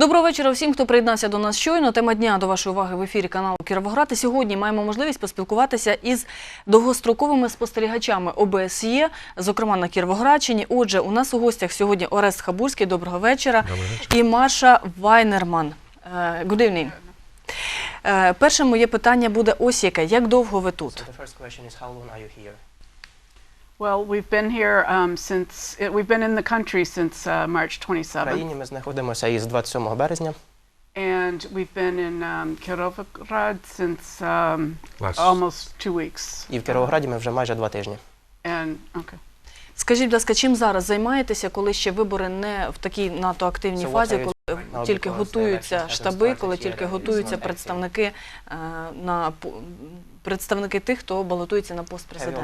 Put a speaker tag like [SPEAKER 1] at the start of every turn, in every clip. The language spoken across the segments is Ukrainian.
[SPEAKER 1] Доброго вечора всім, хто приєднався до нас щойно. Тема дня до вашої уваги в ефірі каналу Кіровоград. І сьогодні маємо можливість поспілкуватися із довгостроковими спостерігачами ОБСЄ, зокрема на Кіровоградщині. Отже, у нас у гостях сьогодні Орест Хабурський. Доброго вечора. І Маша Вайнерман. Е, Good evening. Е, Перше моє питання буде ось яке. Як довго ви тут?
[SPEAKER 2] So the first question is how long are you here?
[SPEAKER 3] Well, we've been here um, since it, we've been in the country since uh, March
[SPEAKER 2] В
[SPEAKER 3] 27th,
[SPEAKER 2] країні ми знаходимося із 27 березня.
[SPEAKER 3] and we've been in um, Kirovograd since um,
[SPEAKER 4] Last-
[SPEAKER 3] almost two weeks.
[SPEAKER 2] І в Кіровограді ми вже майже два тижні.
[SPEAKER 3] And okay.
[SPEAKER 1] Скажіть, будь ласка, чим зараз займаєтеся, коли ще вибори не в такій НАТО активній
[SPEAKER 2] So
[SPEAKER 1] фазі,
[SPEAKER 2] are
[SPEAKER 1] тільки готуються штаби, коли тільки готуються представники е, на по- представники тих, хто балотується на пост президента?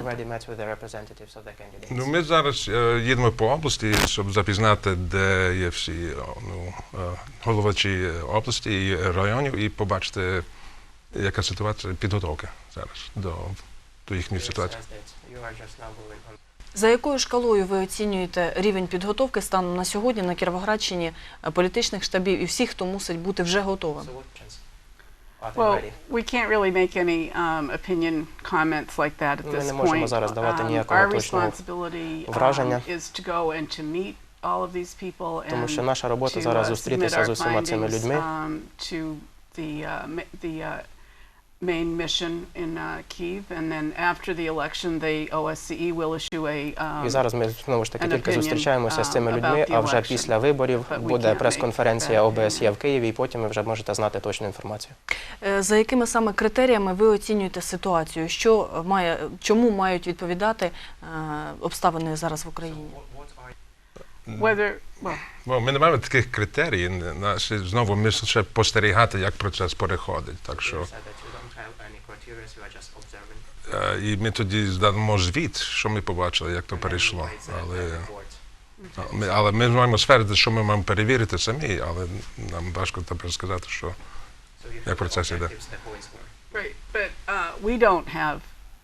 [SPEAKER 4] Ну, ми зараз е, їдемо по області, щоб запізнати, де є всі ну, е, головачі області і районів, і побачити, яка ситуація підготовки зараз до, до їхньої ситуації.
[SPEAKER 1] За якою шкалою ви оцінюєте рівень підготовки станом на сьогодні на Кіровоградщині е, політичних штабів і всіх, хто мусить бути вже готовим?
[SPEAKER 3] Well, we can't really make any um, opinion comments like that at
[SPEAKER 2] Ми
[SPEAKER 3] this
[SPEAKER 2] не можемо
[SPEAKER 3] point.
[SPEAKER 2] зараз давати
[SPEAKER 3] Um,
[SPEAKER 2] ніякого
[SPEAKER 3] our
[SPEAKER 2] точного
[SPEAKER 3] responsibility um,
[SPEAKER 2] враження.
[SPEAKER 3] is to go and to meet all of these people
[SPEAKER 2] Тому
[SPEAKER 3] and
[SPEAKER 2] що наша робота
[SPEAKER 3] to,
[SPEAKER 2] зараз
[SPEAKER 3] uh,
[SPEAKER 2] зустрітися з усіма цими людьми
[SPEAKER 3] main mission in uh, Kiev, and then after the election, the OSCE will issue a um,
[SPEAKER 2] І зараз ми знову ж таки
[SPEAKER 3] an
[SPEAKER 2] тільки
[SPEAKER 3] opinion,
[SPEAKER 2] зустрічаємося з цими
[SPEAKER 3] um,
[SPEAKER 2] людьми,
[SPEAKER 3] about the
[SPEAKER 2] а вже
[SPEAKER 3] election.
[SPEAKER 2] після виборів
[SPEAKER 3] But we
[SPEAKER 2] буде
[SPEAKER 3] can't
[SPEAKER 2] прес-конференція
[SPEAKER 3] make that
[SPEAKER 2] ОБСЄ в Києві, і потім ви вже можете знати точну інформацію.
[SPEAKER 1] Е, За якими саме критеріями ви оцінюєте ситуацію? Що має чому мають відповідати е, обставини зараз в Україні?
[SPEAKER 3] whether well.
[SPEAKER 4] Бо ми не маємо таких критерій. Наші знову ми ще спостерігати, як процес переходить. Так що і ми тоді здамо звіт, що ми побачили, як то перейшло. Але, ми, але ми маємо сферити, що ми маємо перевірити самі, але нам важко тепер сказати, що як процес іде.
[SPEAKER 3] Right, but uh, we don't have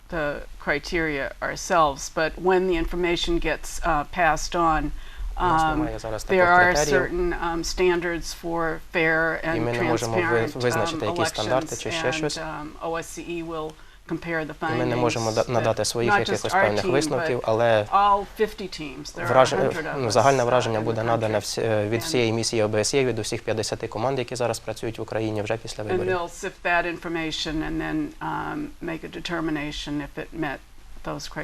[SPEAKER 3] the criteria ourselves, but when the information gets uh, passed on, um, there are certain um, standards for fair
[SPEAKER 2] І
[SPEAKER 3] and
[SPEAKER 2] ми не можемо
[SPEAKER 3] transparent
[SPEAKER 2] визначити
[SPEAKER 3] um,
[SPEAKER 2] якісь стандарти чи ще
[SPEAKER 3] elections,
[SPEAKER 2] щось.
[SPEAKER 3] and um, OSCE will compare the
[SPEAKER 2] І ми не можемо да- надати своїх якихось певних висновків, але
[SPEAKER 3] all 50 teams. There are
[SPEAKER 2] враження,
[SPEAKER 3] 100 of
[SPEAKER 2] ну, загальне враження буде надане всі- від всієї місії ОБСЄ, від усіх 50 команд, які зараз працюють в Україні вже після
[SPEAKER 3] And
[SPEAKER 2] виборів.
[SPEAKER 3] they'll sift that information and then um, make a determination if it met.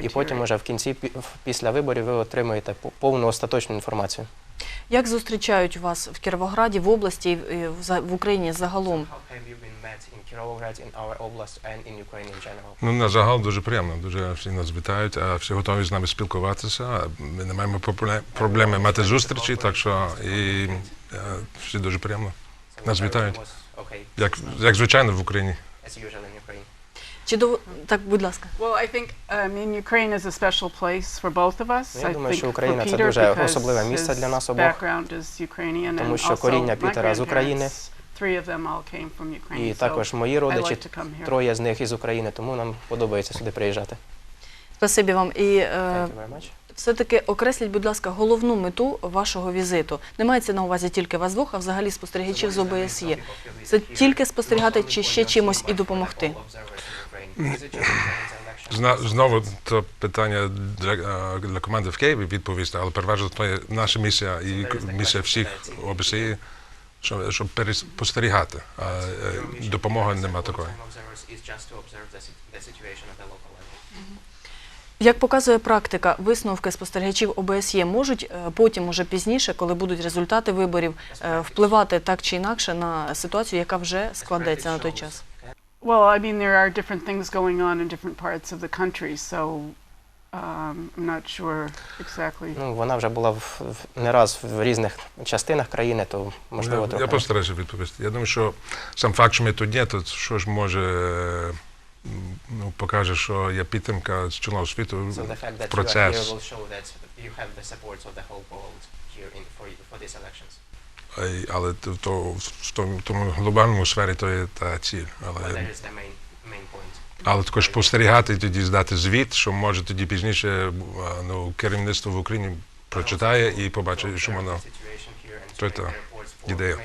[SPEAKER 2] І потім уже в кінці пі- після виборів ви отримуєте пу- повну остаточну інформацію.
[SPEAKER 1] Як зустрічають вас в Кіровограді, в області і в- в за- в Україні загалом?
[SPEAKER 4] Ну, на загал дуже приємно, дуже всі нас вітають, а всі готові з нами спілкуватися. Ми не маємо пробле- проблеми мати зустрічі, так що і е, всі дуже приємно. Нас вітають. Як, як звичайно в Україні.
[SPEAKER 2] as usual in Ukraine.
[SPEAKER 1] Чи до так, будь ласка.
[SPEAKER 3] Well, I think I mean Ukraine is a special place for both of us.
[SPEAKER 2] Я думаю, що Україна це дуже особливе місце для нас обох.
[SPEAKER 3] background is Ukrainian,
[SPEAKER 2] Тому що коріння Пітера з України.
[SPEAKER 3] grandparents, Three of them all came from Ukraine.
[SPEAKER 2] І також мої родичі,
[SPEAKER 3] like to come here.
[SPEAKER 2] троє з них із України, тому нам подобається сюди приїжджати.
[SPEAKER 1] Спасибі вам. І е, все-таки окресліть, будь ласка, головну мету вашого візиту. Не мається на увазі тільки вас двох, а взагалі спостерігачів з ОБСЄ. Це тільки спостерігати чи ще чимось і допомогти?
[SPEAKER 4] Зна, знову то питання для, для команди в Києві відповісти, але переважно то є наша місія і місія всіх ОБСЄ, щоб, щоб переспостерігати. А е, допомоги нема такої.
[SPEAKER 1] Як показує практика, висновки спостерігачів ОБСЄ можуть е, потім, уже пізніше, коли будуть результати виборів, е, впливати так чи інакше на ситуацію, яка вже складеться на той час.
[SPEAKER 3] Well, I mean, there are different things going on in different parts of the country, so Um, I'm not sure exactly.
[SPEAKER 2] Ну, вона вже була в, в- не раз в різних частинах країни, то можливо
[SPEAKER 4] Я,
[SPEAKER 2] трохи.
[SPEAKER 4] я постараюся відповісти. Я думаю, що сам факт, що ми тут є, то що ж може е, ну, покаже, що є підтримка з цілого світу
[SPEAKER 2] So the fact that you are
[SPEAKER 4] процес.
[SPEAKER 2] here will show that you have the support of the whole world here in, for, for these elections.
[SPEAKER 4] Але то, то, в тому, глобальному сфері то є та ціль. Але, але також спостерігати і тоді здати звіт, що може тоді пізніше ну, керівництво в Україні прочитає і побачить, що воно.
[SPEAKER 2] То
[SPEAKER 4] То це ідея.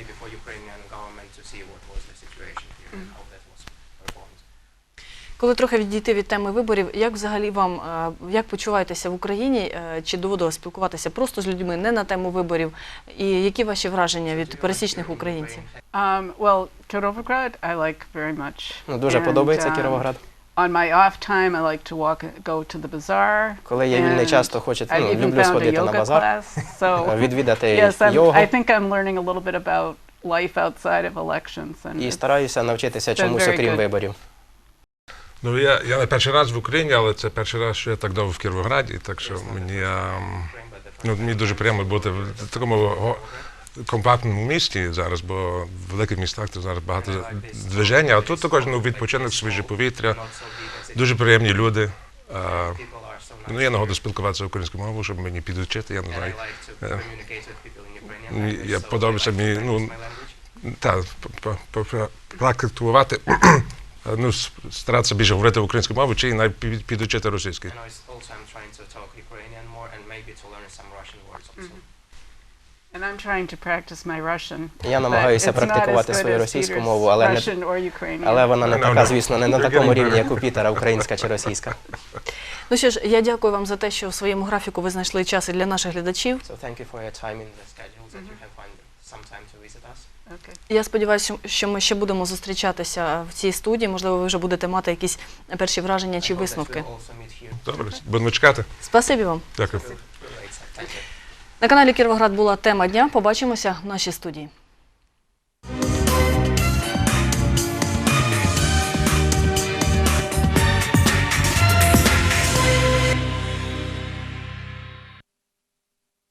[SPEAKER 1] Коли трохи відійти від теми виборів, як взагалі вам е, як почуваєтеся в Україні? Е, Чи доводилось спілкуватися просто з людьми не на тему виборів? І які ваші враження від пересічних українців?
[SPEAKER 3] Um, well, Kirovograd, I like very much.
[SPEAKER 2] Ну, дуже
[SPEAKER 3] And,
[SPEAKER 2] подобається
[SPEAKER 3] um,
[SPEAKER 2] Кіровоград.
[SPEAKER 3] On my off time, I like to walk, go to the bazaar.
[SPEAKER 2] Коли є вільний час, то хочеться, ну, люблю сходити на базар,
[SPEAKER 3] class. So
[SPEAKER 2] відвідати
[SPEAKER 3] yes,
[SPEAKER 2] йогу
[SPEAKER 3] I think I'm learning a little bit about life outside of elections, and
[SPEAKER 2] і стараюся навчитися чомусь, окрім виборів.
[SPEAKER 4] Ну, я, я не перший раз в Україні, але це перший раз, що я так довго в Кіровограді, так що мені, ем, ну, мені дуже приємно бути в такому компактному місті зараз, бо в великих містах то зараз багато движення, а тут також ну, відпочинок, свіже повітря, дуже приємні люди. Е, Ну, є нагода спілкуватися українською мовою, щоб мені підучити, я не знаю. Е, Я подобається мені, ну, та, п- п- п- практикувати, ну, старатися більше говорити українською мовою, чи навіть підучити російською.
[SPEAKER 2] And I'm trying to
[SPEAKER 3] practice my Russian.
[SPEAKER 2] Я намагаюся практикувати свою російську мову, але не, але вона не така, звісно, не на такому рівні, як у Пітера, українська чи російська.
[SPEAKER 1] Ну що ж, я дякую вам за те, що в своєму графіку ви знайшли час і для наших глядачів.
[SPEAKER 2] So thank you for your time in the schedule that you have found
[SPEAKER 1] Я сподіваюся, що ми ще будемо зустрічатися в цій студії. Можливо, ви вже будете мати якісь перші враження чи висновки.
[SPEAKER 4] Добре, будемо чекати.
[SPEAKER 1] Спасибі вам.
[SPEAKER 4] Дякую.
[SPEAKER 1] На каналі Кіровоград була тема дня. Побачимося в нашій студії.